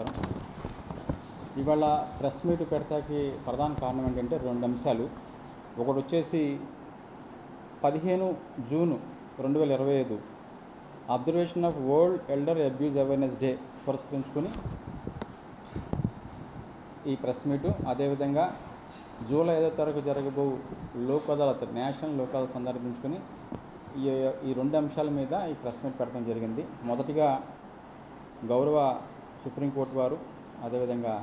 నమస్కారం. ఇవాళ press meet పెడతాకి ప్రధాన కారణం ఏంటంటే రెండు అంశాలు. ఒకటి వచ్చేసి పదిహేను జూను రెండు వేల ఇరవై ఐదు observation of world elder abuse awareness day పురస్కరించుకొని ఈ ప్రెస్ మీటు. అదేవిధంగా జూలై ఐదో తారీఖు జరగబో లోక్ అదాలత్ నేషనల్ లోక్ అదాలత్ సందర్భించుకొని ఈ ఈ రెండు అంశాల మీద ఈ ప్రెస్ మీట్ పెట్టడం జరిగింది. మొదటిగా గౌరవ సుప్రీంకోర్టు వారు అదేవిధంగా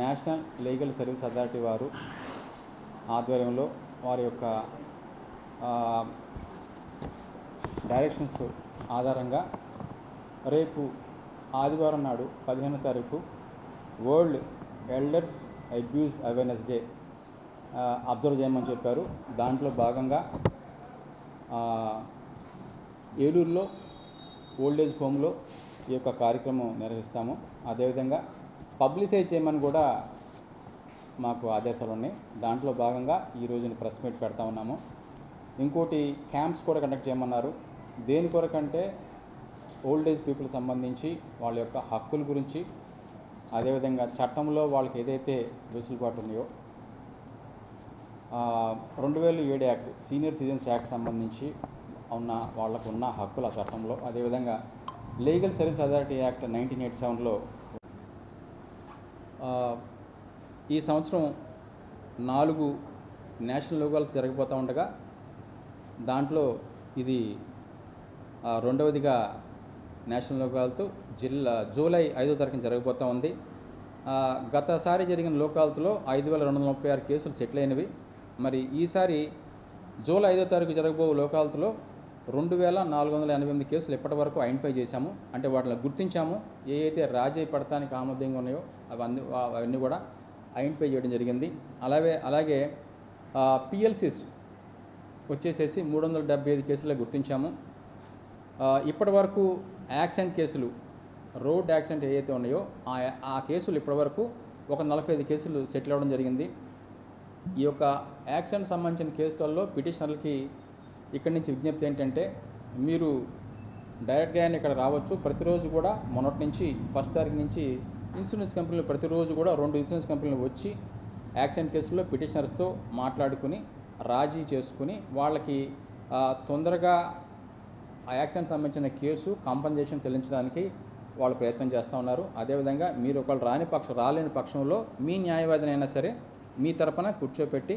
నేషనల్ లీగల్ సర్వీస్ అథారిటీ వారు ఆధ్వర్యంలో వారి యొక్క డైరెక్షన్స్ ఆధారంగా రేపు ఆదివారం నాడు పదిహేనో తారీఖు world elders abuse awareness day observe చేయమని చెప్పారు. దాంట్లో భాగంగా ఏలూరులో ఏలూరులో ఓల్డేజ్ హోమ్లో ఈ యొక్క కార్యక్రమం నిర్వహిస్తాము. అదేవిధంగా పబ్లిసైజ్ చేయమని కూడా మాకు ఆదేశాలు ఉన్నాయి. దాంట్లో భాగంగా ఈ రోజున ప్రెస్ మీట్ పెడతా ఉన్నాము. ఇంకోటి క్యాంప్స్ కూడా కండక్ట్ చేయమన్నారు. దేని కొరకంటే ఓల్డ్ ఏజ్ పీపుల్ సంబంధించి వాళ్ళ యొక్క హక్కుల గురించి అదేవిధంగా చట్టంలో వాళ్ళకి ఏదైతే వెసులుబాటు ఉన్నాయో రెండు వేల ఏడు యాక్ట్ సీనియర్ సిటిజన్స్ యాక్ట్ సంబంధించి ఉన్న వాళ్ళకు ఉన్న హక్కుల చట్టంలో. అదేవిధంగా legal service authority act nineteen eighty సెవెన్లో ఈ సంవత్సరం నాలుగు నేషనల్ లోగాల్స్ జరగబోతూ ఉండగా దాంట్లో ఇది రెండవదిగా నేషనల్ లోకాలతో జిల్లా జూలై ఐదో తారీఖున జరగబోతూ ఉంది. గతసారి జరిగిన లోకాలతో ఐదు వేల రెండు వందల ముప్పై ఆరు కేసులు సెటిల్ అయినవి. మరి ఈసారి జూలై ఐదో తారీఖు జరగబో లోకాలతో రెండు వేల నాలుగు వందల ఎనభై ఎనిమిది కేసులు ఇప్పటి వరకు ఐడెంటిఫై చేశాము. అంటే వాటిని గుర్తించాము. ఏ అయితే రాజీ పడతానికి ఆమోదంగా ఉన్నాయో అవన్నీ అవన్నీ కూడా ఐడెంటిఫై చేయడం జరిగింది. అలాగే అలాగే పిఎల్సిస్ వచ్చేసేసి మూడు వందల డెబ్బై ఐదు కేసులు గుర్తించాము. ఇప్పటి వరకు యాక్సిడెంట్ కేసులు రోడ్ యాక్సిడెంట్ ఏవైతే ఉన్నాయో ఆ ఆ కేసులు ఇప్పటివరకు ఒక నలభై ఐదు కేసులు సెటిల్ అవ్వడం జరిగింది. ఈ యొక్క యాక్సిడెంట్ సంబంధించిన కేసులలో పిటిషనర్లకి ఇక్కడి నుంచి విజ్ఞప్తి ఏంటంటే మీరు డైరెక్ట్గా అయినా ఇక్కడ రావచ్చు. ప్రతిరోజు కూడా మొన్నటి నుంచి ఫస్ట్ తారీఖు నుంచి ఇన్సూరెన్స్ కంపెనీలు ప్రతిరోజు కూడా రెండు ఇన్సూరెన్స్ కంపెనీలు వచ్చి యాక్సిడెంట్ కేసుల్లో పిటిషనర్స్తో మాట్లాడుకుని రాజీ చేసుకుని వాళ్ళకి తొందరగా ఆ యాక్సిడెంట్ సంబంధించిన కేసు కాంపన్సేషన్ చెల్లించడానికి వాళ్ళు ప్రయత్నం చేస్తూ ఉన్నారు. అదేవిధంగా మీరు ఒకళ్ళు రాని పక్షం రాలేని పక్షంలో మీ న్యాయవాదినైనా సరే మీ తరపున కూర్చోపెట్టి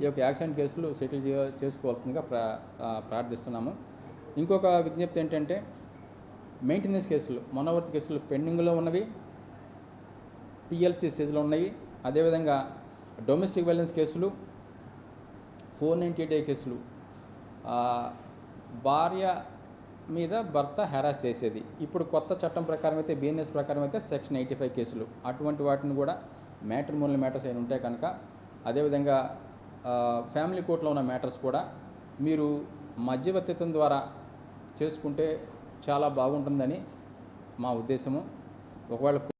ఈ యొక్క యాక్సిడెంట్ కేసులు సెటిల్ చేసుకోవాల్సిందిగా ప్రా ప్రార్థిస్తున్నాము. ఇంకొక విజ్ఞప్తి ఏంటంటే మెయింటెనెన్స్ కేసులు మనోవర్తి కేసులు పెండింగ్లో ఉన్నవి పిఎల్సి స్టేజ్లో ఉన్నాయి అదేవిధంగా డొమెస్టిక్ వైలెన్స్ కేసులు ఫోర్ నైంటీ ఎయిట్ కేసులు. భార్య మీద భర్త హెరాస్ చేసేది. ఇప్పుడు కొత్త చట్టం ప్రకారం అయితే బిఎన్ఎస్ ప్రకారం అయితే సెక్షన్ ఎయిటీ ఫైవ్ కేసులు. అటువంటి వాటిని కూడా మ్యాట్రిమోనల్ మ్యాటర్స్ అయిన ఉంటాయి కనుక. అదేవిధంగా ఫ్యామిలీ కోర్టులో ఉన్న మ్యాటర్స్ కూడా మీరు మధ్యవర్తిత్వం ద్వారా చేసుకుంటే చాలా బాగుంటుందని మా ఉద్దేశము. ఒకవేళ